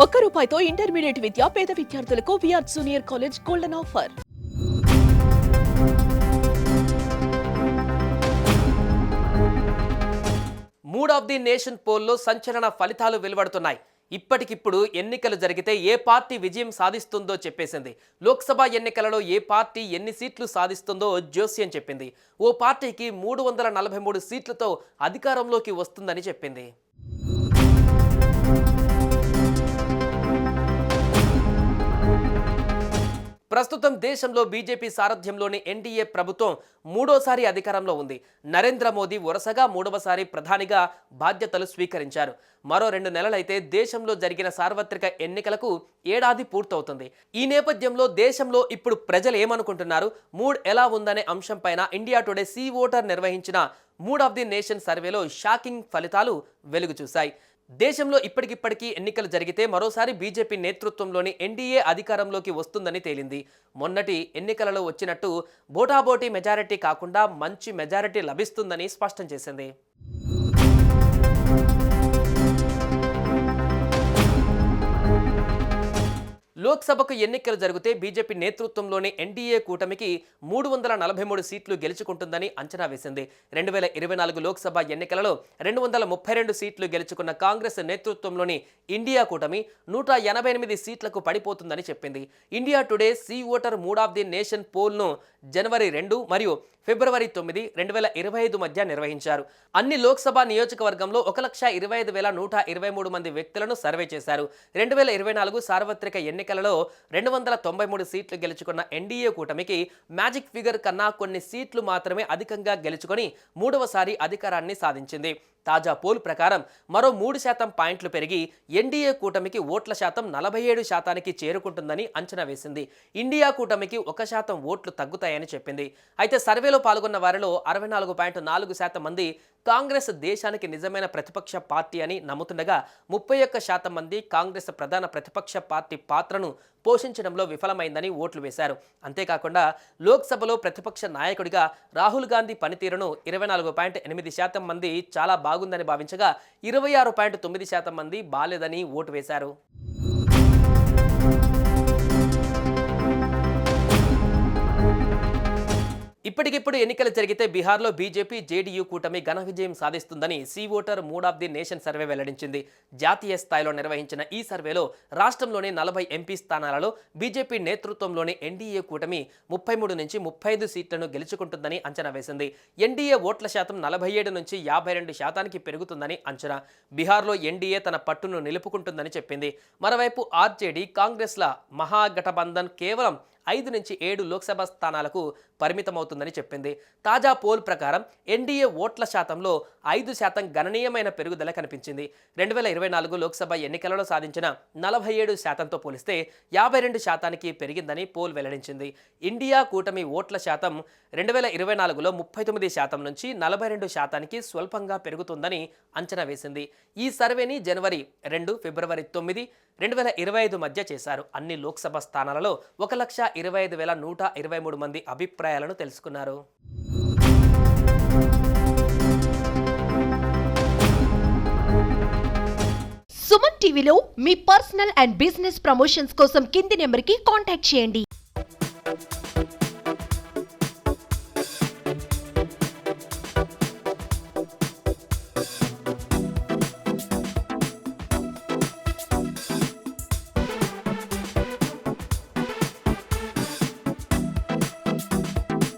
ఒక్క రూపాయితో ఇంటర్మీడియట్ విద్య పేద విద్యార్థులకు VR junior college golden offer. Mood of the nation పోల్లో సంచలన ఫలితాలు వెలువడుతున్నాయి. ఇప్పటికిప్పుడు ఎన్నికలు జరిగితే ఏ పార్టీ విజయం సాధిస్తుందో చెప్పేసింది. లోక్సభ ఎన్నికలలో ఏ పార్టీ ఎన్ని సీట్లు సాధిస్తుందో జోస్యం చెప్పింది. ఓ పార్టీకి మూడు వందల నలభై మూడు సీట్లతో అధికారంలోకి వస్తుందని చెప్పింది. ప్రస్తుతం దేశంలో బీజేపీ సారథ్యంలోని ఎన్డీఏ ప్రభుత్వం మూడోసారి అధికారంలో ఉంది. నరేంద్ర మోదీ వరుసగా మూడవసారి ప్రధానిగా బాధ్యతలు స్వీకరించారు. మరో రెండు నెలలైతే దేశంలో జరిగిన సార్వత్రిక ఎన్నికలకు ఏడాది పూర్తవుతుంది. ఈ నేపథ్యంలో దేశంలో ఇప్పుడు ప్రజలు ఏమనుకుంటున్నారు? మూడ్ ఎలా ఉందనే అంశంపైన ఇండియా టుడే సీ ఓటర్ నిర్వహించిన మూడ్ ఆఫ్ ది నేషన్ సర్వేలో షాకింగ్ ఫలితాలు వెలుగు చూశాయి దేశంలో ఇప్పటికిప్పటికీ ఎన్నికలు జరిగితే మరోసారి బీజేపీ నేతృత్వంలోని ఎన్డీఏ అధికారంలోకి వస్తుందని తేలింది. మొన్నటి ఎన్నికలలో వచ్చినట్టు బోటాబోటీ మెజారిటీ కాకుండా మంచి మెజారిటీ లభిస్తుందని స్పష్టం చేసింది. లోక్సభకు ఎన్నికలు జరిగితే బీజేపీ నేతృత్వంలోని ఎన్డీఏ కూటమికి మూడు వందల నలభై మూడు సీట్లు గెలుచుకుంటుందని అంచనా వేసింది. రెండు వేల ఇరవై నాలుగు లోక్సభ ఎన్నికలలో రెండు వందల ముప్పై రెండు సీట్లు గెలుచుకున్న కాంగ్రెస్ నేతృత్వంలోని ఇండియా కూటమి నూట ఎనభై ఎనిమిది సీట్లకు పడిపోతుందని చెప్పింది. India today C voter mood of the nation పోల్ను జనవరి రెండు మరియు ఫిబ్రవరి తొమ్మిది రెండు వేల ఇరవై ఐదు మధ్య నిర్వహించారు. అన్ని లోక్సభ నియోజకవర్గంలో ఒక లక్ష ఇరవై ఐదు వేల నూట ఇరవై మూడు మంది వ్యక్తులను సర్వే చేశారు. రెండు వేల ఇరవై నాలుగు సార్వత్రిక ఎన్నికలలో రెండు వందల తొంభై మూడు సీట్లు గెలుచుకున్న ఎన్డీఏ కూటమికి మ్యాజిక్ ఫిగర్ కన్నా కొన్ని సీట్లు మాత్రమే అధికంగా గెలుచుకొని మూడవసారి అధికారాన్ని సాధించింది. తాజా పోల్ ప్రకారం మరో మూడు శాతం పాయింట్లు పెరిగి ఎన్డీఏ కూటమికి ఓట్ల శాతం నలభై ఏడు శాతానికి చేరుకుంటుందని అంచనా వేసింది. ఇండియా కూటమికి ఒక శాతం ఓట్లు తగ్గుతాయని చెప్పింది. అయితే సర్వేలో పాల్గొన్న వారిలో అరవై నాలుగు పాయింట్ నాలుగు శాతం మంది కాంగ్రెస్ దేశానికి నిజమైన ప్రతిపక్ష పార్టీ అని నమ్ముతుండగా ముప్పై ఒక్క శాతం మంది కాంగ్రెస్ ప్రధాన ప్రతిపక్ష పార్టీ పాత్రను పోషించడంలో విఫలమైందని ఓట్లు వేశారు. అంతేకాకుండా లోక్సభలో ప్రతిపక్ష నాయకుడిగా రాహుల్ గాంధీ పనితీరును ఇరవై నాలుగు పాయింట్ ఎనిమిది శాతం మంది చాలా బాగుందని భావించగా ఇరవై ఆరు పాయింట్ తొమ్మిది శాతం మంది బాలేదని ఓటు వేశారు. ఇప్పటికిప్పుడు ఎన్నికలు జరిగితే బీహార్లో బీజేపీ జేడీయూ కూటమి ఘన విజయం సాధిస్తుందని C voter mood of the nation survey వెల్లడించింది. జాతీయ స్థాయిలో నిర్వహించిన ఈ సర్వేలో రాష్ట్రంలోని నలభై ఎంపీ స్థానాలలో బీజేపీ నేతృత్వంలోని ఎన్డీఏ కూటమి ముప్పై మూడు నుంచి ముప్పై ఐదు సీట్లను గెలుచుకుంటుందని అంచనా వేసింది. ఎన్డీఏ ఓట్ల శాతం నలభై ఏడు నుంచి యాభై రెండు శాతానికి పెరుగుతుందని అంచనా. బీహార్లో ఎన్డీఏ తన పట్టును నిలుపుకుంటుందని చెప్పింది. మరోవైపు ఆర్జేడీ కాంగ్రెస్ల మహాగఠబంధన్ కేవలం ఐదు నుంచి ఏడు లోక్సభ స్థానాలకు పరిమితమవుతుందని చెప్పింది. తాజా పోల్ ప్రకారం ఎన్డీఏ ఓట్ల శాతంలో ఐదు శాతం గణనీయమైన పెరుగుదల కనిపించింది. రెండు వేల ఇరవై నాలుగు లోక్సభ ఎన్నికలలో సాధించిన నలభై ఏడు శాతంతో పోలిస్తే యాభై రెండు శాతానికి పెరిగిందని పోల్ వెల్లడించింది. ఇండియా కూటమి ఓట్ల శాతం రెండు వేల ఇరవై నాలుగులో ముప్పై తొమ్మిది శాతం నుంచి నలభై రెండు శాతానికి స్వల్పంగా పెరుగుతుందని అంచనా వేసింది. ఈ సర్వేని జనవరి రెండు ఫిబ్రవరి తొమ్మిది రెండు వేల ఇరవై ఐదు మధ్య చేశారు. అన్ని లోక్సభ స్థానాలలో ఒక లక్ష ఇరవై ఐదు వేల నూట ఇరవై మూడు మంది అభిప్రాయాలను తెలుసుకున్నారు. సుమన్ టీవీలో మీ పర్సనల్ అండ్ బిజినెస్ ప్రమోషన్స్ కోసం కింది నెంబర్కి కాంటాక్ట్ చేయండి.